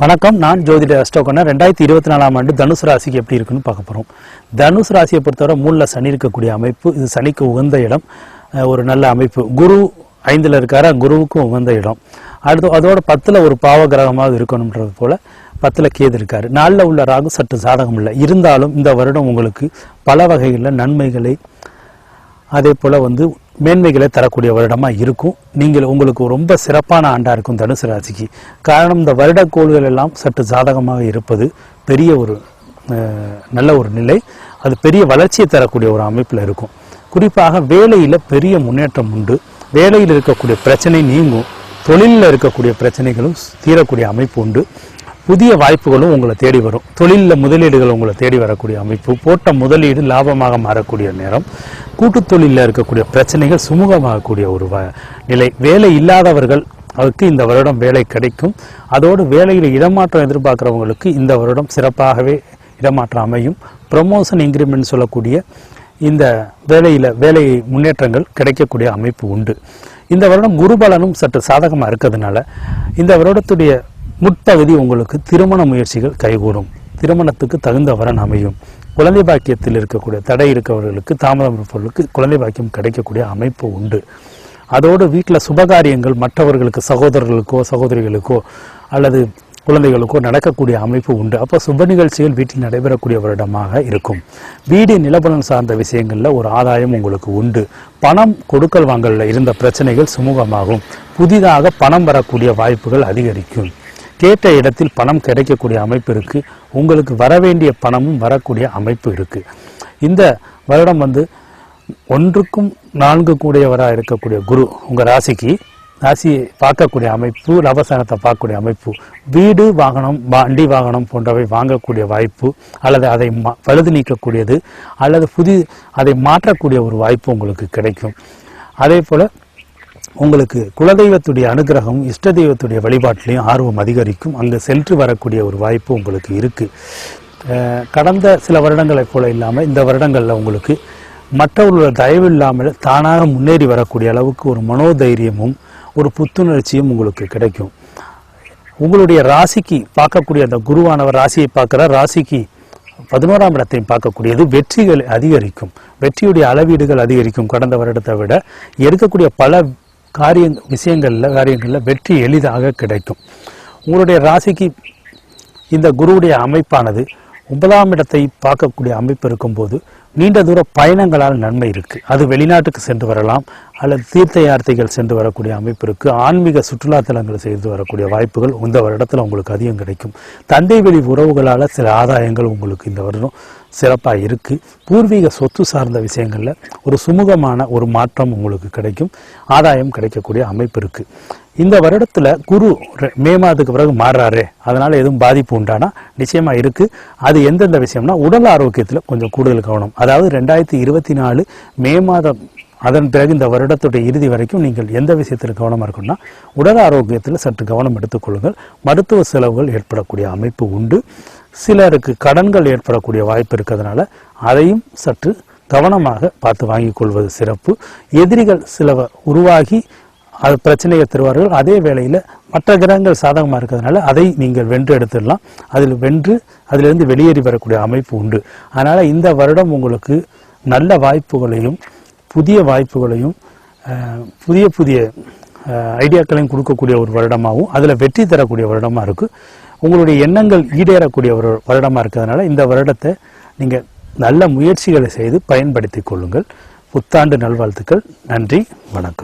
வணக்கம். நான் ஜோதிட அஷ்டோகனா ரெண்டாயிரத்தி இருபத்தி நாலாம் ஆண்டு தனுசு ராசிக்கு எப்படி இருக்குன்னு பார்க்க போகிறோம் தனுசு ராசியை பொறுத்தவரை மூணில் சனி இருக்கக்கூடிய அமைப்பு. இது சனிக்கு உகந்த இடம். ஒரு நல்ல அமைப்பு. குரு ஐந்தில் இருக்கார? குருவுக்கும் உகந்த இடம். அடுத்து அதோட பத்தில் ஒரு பாவ கிரகமாக இருக்கணுன்றது போல பத்தில் கேது இருக்கார். நாளில் உள்ள ராகு சற்று சாதகம் இல்லை. இருந்தாலும் இந்த வருடம் உங்களுக்கு பல வகைகளில் நன்மைகளை அதே போல் வந்து மேன்மைகளை தரக்கூடிய வருடமாக இருக்கும். நீங்கள் உங்களுக்கு ரொம்ப சிறப்பான ஆண்டாக இருக்கும் தனுசு ராசிக்கு. காரணம் இந்த வருடக்கோள்கள் எல்லாம் சற்று சாதகமாக இருப்பது பெரிய ஒரு அஹ், நல்ல ஒரு நிலை. அது பெரிய வளர்ச்சியை தரக்கூடிய ஒரு அமைப்பில் இருக்கும். குறிப்பாக வேலையில் பெரிய முன்னேற்றம் உண்டு. வேலையில் இருக்கக்கூடிய பிரச்சனை நீங்கும். தொழிலில் இருக்கக்கூடிய பிரச்சனைகளும் தீரக்கூடிய அமைப்பு உண்டு. புதிய வாய்ப்புகளும் உங்களை தேடி வரும். தொழிலில் முதலீடுகள் உங்களை தேடி வரக்கூடிய அமைப்பு போட்ட முதலீடு லாபமாக மாறக்கூடிய நேரம் கூட்டுத் தொழிலில் இருக்கக்கூடிய பிரச்சனைகள் சுமூகமாகக்கூடிய ஒரு வ- நிலை. வேலை இல்லாதவர்கள் அவருக்கு இந்த வருடம் வேலை கிடைக்கும். அதோடு வேலையில் இடமாற்றம் எதிர்பார்க்குறவங்களுக்கு இந்த வருடம் சிறப்பாகவே இடமாற்றம் அமையும். ப்ரொமோஷன் இன்க்ரிமெண்ட் சொல்லக்கூடிய இந்த வேலையில் வேலை முன்னேற்றங்கள் கிடைக்கக்கூடிய அமைப்பு உண்டு. இந்த வருடம் குருபலனும் சற்று சாதகமாக இருக்கிறதுனால இந்த வருடத்துடைய முற்பகுதி உங்களுக்கு திருமண முயற்சிகள் கைகூடும். திருமணத்துக்கு தகுந்த வரன் அமையும். குழந்தை பாக்கியத்தில் இருக்கக்கூடிய தடை இருக்கவர்களுக்கு தாமதம் இருப்பவர்களுக்கு குழந்தை பாக்கியம் கிடைக்கக்கூடிய அமைப்பு உண்டு. அதோடு வீட்டில் சுபகாரியங்கள் மற்றவர்களுக்கு சகோதரர்களுக்கோ சகோதரிகளுக்கோ அல்லது குழந்தைகளுக்கோ நடக்கக்கூடிய அமைப்பு உண்டு. அப்போ சுப நிகழ்ச்சிகள் வீட்டில் நடைபெறக்கூடிய வருடமாக இருக்கும். வீடு நிலபலன் சார்ந்த விஷயங்களில் ஒரு ஆதாயம் உங்களுக்கு உண்டு. பணம் கொடுக்கல் வாங்கலில் இருந்த பிரச்சனைகள் சுமூகமாகும். புதிதாக பணம் வரக்கூடிய வாய்ப்புகள் அதிகரிக்கும். கேட்ட இடத்தில் பணம் கிடைக்கக்கூடிய அமைப்பு இருக்கு. உங்களுக்கு வர வேண்டிய பணமும் வரக்கூடிய அமைப்பு இருக்கு. இந்த வருடம் வந்து ஒன்றுக்கும் நான்கு கூடியவராக இருக்கக்கூடிய குரு உங்கள் ராசிக்கு ராசியை பார்க்கக்கூடிய அமைப்பு லாபஸ்தானத்தை பார்க்கக்கூடிய அமைப்பு வீடு வாகனம் வண்டி வாகனம் போன்றவை வாங்கக்கூடிய வாய்ப்பு அல்லது அதை மா- பழுது நீக்கக்கூடியது அல்லது புதி அதை மாற்றக்கூடிய ஒரு வாய்ப்பு உங்களுக்கு கிடைக்கும். அதே போல் உங்களுக்கு குலதெய்வத்துடைய அனுகிரகம் இஷ்ட தெய்வத்துடைய வழிபாட்டிலையும் ஆர்வம் அதிகரிக்கும். அங்கே சென்று வரக்கூடிய ஒரு வாய்ப்பு உங்களுக்கு இருக்குது கடந்த சில வருடங்களைப் போல இல்லாமல் இந்த வருடங்களில் உங்களுக்கு மற்றவர்களோட தயவு இல்லாமல் தானாக முன்னேறி வரக்கூடிய அளவுக்கு ஒரு மனோதைரியமும் ஒரு புத்துணர்ச்சியும் உங்களுக்கு கிடைக்கும். உங்களுடைய ராசிக்கு பார்க்கக்கூடிய அந்த குருவானவர் ராசியை பார்க்குற ராசிக்கு பதினோராம் இடத்தையும் பார்க்கக்கூடியது வெற்றிகள் அதிகரிக்கும். வெற்றியுடைய அளவீடுகள் அதிகரிக்கும். கடந்த வருடத்தை விட இருக்கக்கூடிய பல காரிய விஷயங்களில் காரியங்களில் வெற்றி எளிதாக கிடைக்கும். உங்களுடைய ராசிக்கு இந்த குருவுடைய அமைப்பானது ஒன்பதாம் இடத்தை பார்க்கக்கூடிய அமைப்பு இருக்கும்போது நீண்ட தூர பயணங்களால் நன்மை இருக்கு. அது வெளிநாட்டுக்கு சென்று வரலாம். அல்லது தீர்த்த யாத்திரைகள் சென்று வரக்கூடிய அமைப்பு இருக்குது ஆன்மீக சுற்றுலா தலங்கள் செய்து வரக்கூடிய வாய்ப்புகள் இந்த வருடத்தில் உங்களுக்கு அதிகம் கிடைக்கும். தந்தை வழி உறவுகளால் சில ஆதாயங்கள் உங்களுக்கு இந்த வருடம் சிறப்பாக இருக்குது பூர்வீக சொத்து சார்ந்த விஷயங்களில் ஒரு சுமூகமான ஒரு மாற்றம் உங்களுக்கு கிடைக்கும். ஆதாயம் கிடைக்கக்கூடிய அமைப்பு இருக்குது இந்த வருடத்தில் குரு ரெ- மே மாதத்துக்கு பிறகு மாறுறாரு. அதனால் எதுவும் பாதிப்பு உண்டானா நிச்சயமாக இருக்குது அது எந்தெந்த விஷயம்னா உடல் ஆரோக்கியத்தில் கொஞ்சம் கூடுதல் கவனம். அதாவது ரெண்டாயிரத்தி இருபத்தி நாலு மே மாதம் அதன் பிறகு இந்த வருடத்துடைய இறுதி வரைக்கும் நீங்கள் எந்த விஷயத்தில் கவனமாக இருக்கணும்னா உடல் ஆரோக்கியத்தில் சற்று கவனம் எடுத்துக்கொள்ளுங்கள் மருத்துவ செலவுகள் ஏற்படக்கூடிய அமைப்பு உண்டு. சிலருக்கு கடன்கள் ஏற்படக்கூடிய வாய்ப்பு இருக்கிறதுனால அதையும் சற்று கவனமாக பார்த்து வாங்கிக் கொள்வது சிறப்பு. எதிரிகள் சில உருவாகி அது பிரச்சனையை தருவார்கள். அதே வேளையில் மற்ற கிரகங்கள் சாதகமாக இருக்கிறதுனால அதை நீங்கள் வென்று எடுத்துடலாம். அதில் வென்று அதிலிருந்து வெளியேறி வரக்கூடிய அமைப்பு உண்டு. அதனால் இந்த வருடம் உங்களுக்கு நல்ல வாய்ப்புகளையும் புதிய வாய்ப்புகளையும் புதிய புதிய ஐடியாக்களையும் கொடுக்கக்கூடிய ஒரு வருடமாகவும் அதில் வெற்றி தரக்கூடிய வருடமாக இருக்குது உங்களுடைய எண்ணங்கள் ஈடேறக்கூடிய ஒரு வருடமாக இருக்கிறதுனால இந்த வருடத்தை நீங்கள் நல்ல முயற்சிகளை செய்து பயன்படுத்தி கொள்ளுங்கள். புத்தாண்டு நல்வாழ்த்துக்கள். நன்றி. வணக்கம்.